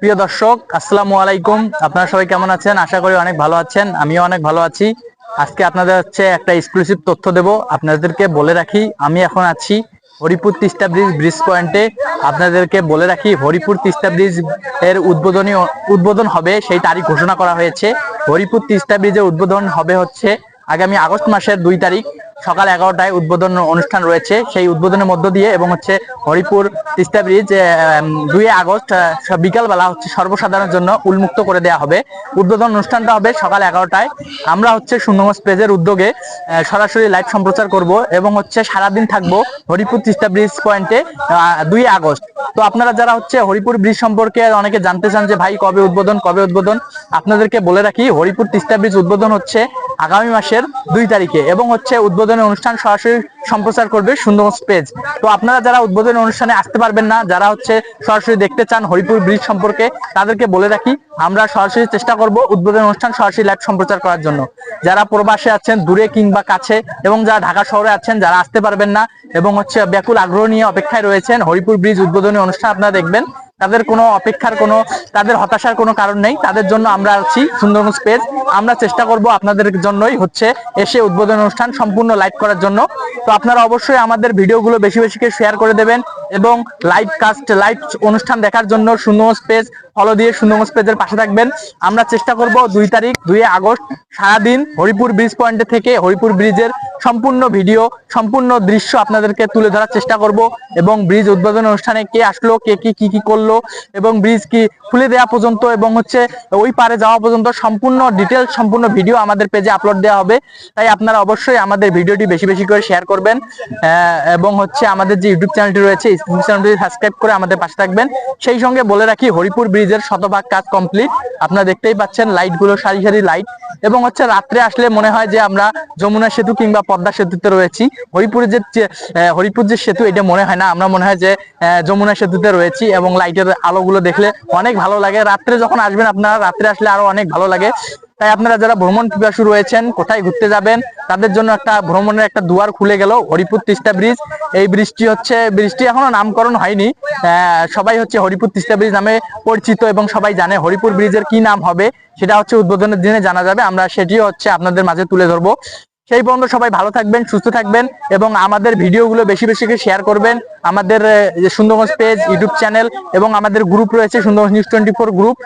প্রিয় দর্শক, আসসালামু আলাইকুম। আপনারা সবাই কেমন আছেন? আশা করি অনেক ভালো আছেন, আমিও অনেক ভালো আছি। আজকে আপনাদের হচ্ছে একটা এক্সক্লুসিভ তথ্য দেব। আপনাদেরকে বলে রাখি, আমি এখন আছি হরিপুর তিস্তা ব্রিজ ব্রিজ পয়েন্টে আপনাদেরকে বলে রাখি, হরিপুর তিস্তা ব্রিজের উদ্বোধনী উদ্বোধন হবে, সেই তারিখ ঘোষণা করা হয়েছে। হরিপুর তিস্তা ব্রিজের উদ্বোধন হবে হচ্ছে আগামী আগস্ট মাসের দুই তারিখ। সকাল এগারোটায় উদ্বোধন অনুষ্ঠান রয়েছে। সেই উদ্বোধনের মধ্য দিয়ে এবং হচ্ছে হরিপুর তিস্তা ব্রিজ দুই আগস্ট বিকালবেলা হচ্ছে সর্বসাধারণের জন্য উন্মুক্ত করে দেওয়া হবে। উদ্বোধন অনুষ্ঠানটা হবে সকাল এগারোটায়। আমরা হচ্ছে শূন্যমস পেজের উদ্যোগে সরাসরি লাইভ সম্প্রচার করব এবং হচ্ছে সারাদিন থাকব হরিপুর তিস্তা ব্রিজ পয়েন্টে দুই আগস্ট। তো আপনারা যারা হচ্ছে হরিপুর ব্রিজ সম্পর্কে অনেকে জানতে চান যে, ভাই, কবে উদ্বোধন কবে উদ্বোধন? আপনাদেরকে বলে রাখি, হরিপুর তিস্তা ব্রিজ উদ্বোধন হচ্ছে আগামী মাসের দুই তারিখে এবং হচ্ছে উদ্বোধনী অনুষ্ঠান সরাসরি সম্প্রচার করবে সুন্দরবন পেজ তো আপনারা যারা উদ্বোধনী অনুষ্ঠানে আসতে পারবেন না, যারা হচ্ছে সরাসরি দেখতে চান হরিপুর ব্রিজ সম্পর্কে, তাদেরকে বলে রাখি, আমরা সরাসরি চেষ্টা করব উদ্বোধনী অনুষ্ঠান সরাসরি লাইভ সম্প্রচার করার জন্য। যারা প্রবাসে আছেন, দূরে কিংবা কাছে, এবং যারা ঢাকা শহরে আছেন, যারা আসতে পারবেন না, এবং হচ্ছে ব্যাকুল আগ্রহ নিয়ে অপেক্ষায় রয়েছেন, হরিপুর ব্রিজ উদ্বোধনী অনুষ্ঠান আপনারা দেখবেন। তাদের কোনো অপেক্ষার কোনো, তাদের হতাশার কোনো কারণ নেই। তাদের জন্য আমরা আছি সুন্দরবন পেজ আমরা চেষ্টা করব আপনাদের জন্যই হচ্ছে এসে উদ্বোধন অনুষ্ঠান সম্পূর্ণ লাইভ করার জন্য। তো আপনারা অবশ্যই আমাদের ভিডিওগুলো বেশি বেশি করে শেয়ার করে দেবেন এবং লাইভ কাস্ট লাইভ অনুষ্ঠান দেখার জন্য সুন্দরগঞ্জ পেজ ফলো দিয়ে সুন্দরগঞ্জ পেজের পাশে থাকবেন। আমরা চেষ্টা করব দুই তারিখ, দুই আগস্ট, সারাদিন হরিপুর ব্রিজ পয়েন্টে থেকে হরিপুর ব্রিজের সম্পূর্ণ ভিডিও, সম্পূর্ণ দৃশ্য আপনাদেরকে তুলে ধরার চেষ্টা করব এবং ব্রিজ উদ্বোধন অনুষ্ঠানে কে আসলো, কে কি কি কি করল এবং ব্রিজ কি খুলে দেওয়া পর্যন্ত এবং হচ্ছে ওই পারে যাওয়া পর্যন্ত সম্পূর্ণ ডিটেলস সম্পূর্ণ ভিডিও আমাদের পেজে আপলোড দেওয়া হবে। তাই আপনারা অবশ্যই আমাদের ভিডিওটি বেশি বেশি করে শেয়ার করবেন এবং হচ্ছে আমাদের যে ইউটিউব চ্যানেলটি রয়েছে ইউটিউব চ্যানেলটি সাবস্ক্রাইব করে আমাদের পাশে থাকবেন। সেই সঙ্গে বলে রাখি, হরিপুর ব্রিজের শতভাগ কাজ কমপ্লিট আপনারা দেখতেই পাচ্ছেন লাইটগুলো সারি সারি লাইট এবং হচ্ছে রাত্রে আসলে মনে হয় যে আমরা যমুনা সেতু কিংবা পদ্মা সেতুতে রয়েছি। হরিপুরের যে হরিপুর যে সেতু, এটা মনে হয় না। আমরা মনে হয় যে যমুনা সেতুতে রয়েছি এবং লাইটের আলোগুলো দেখলে অনেক ভালো লাগে। রাত্রে যখন আসবেন আপনারা, রাত্রে আসলে আরও অনেক ভালো লাগে। তাই আপনারা যারা ভ্রমণ পিপাসু রয়েছেন, কোথায় ঘুরতে যাবেন, তাদের জন্য একটা ভ্রমণের একটা দুয়ার খুলে গেল, হরিপুর তিস্তা ব্রিজ। এই ব্রিজটি হচ্ছে, ব্রিজটি এখনও নামকরণ হয়নি। সবাই হচ্ছে হরিপুর তিস্তা ব্রিজ নামে পরিচিত এবং সবাই জানে হরিপুর ব্রিজের কি নাম হবে। সেটা হচ্ছে উদ্বোধনের দিনে জানা যাবে। আমরা সেটিও হচ্ছে আপনাদের মাঝে তুলে ধরবো। সেই পর্যন্ত সবাই ভালো থাকবেন, সুস্থ থাকবেন এবং আমাদের ভিডিওগুলো বেশি বেশি শেয়ার করবেন। আমাদের সুন্দরগঞ্জ পেজ ইউটিউব চ্যানেল এবং আমাদের গ্রুপ রয়েছে, Sundarganj news twenty four group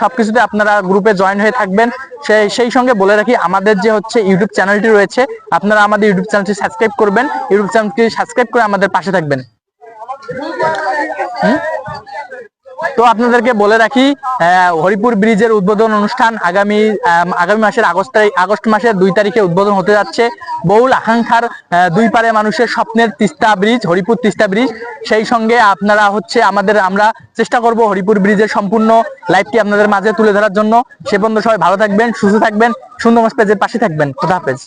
সবকিছুতে আপনারা গ্রুপে জয়েন হয়ে থাকবেন। সেই সেই সঙ্গে বলে রাখি, আমাদের যে হচ্ছে ইউটিউব চ্যানেলটি রয়েছে, আপনারা আমাদের ইউটিউব চ্যানেলটি সাবস্ক্রাইব করবেন। ইউটিউব চ্যানেলটি সাবস্ক্রাইব করে আমাদের পাশে থাকবেন? তো আপনাদেরকে বলে রাখি হরিপুর ব্রিজের উদ্বোধন অনুষ্ঠান আগামী আগামী মাসের আগস্ট আগস্ট মাসের দুই তারিখে উদ্বোধন হতে যাচ্ছে। বহুল আকাঙ্ক্ষার দুই পারে মানুষের স্বপ্নের তিস্তা ব্রিজ, হরিপুর তিস্তা ব্রিজ। সেই সঙ্গে আপনারা হচ্ছে আমাদের, আমরা চেষ্টা করব হরিপুর ব্রিজের সম্পূর্ণ লাইভটি আপনাদের মাঝে তুলে ধরার জন্য। সে পর্যন্ত সবাই ভালো থাকবেন, সুস্থ থাকবেন সুন্দর পেজের পাশে থাকবেন। খোদা হাফেজ।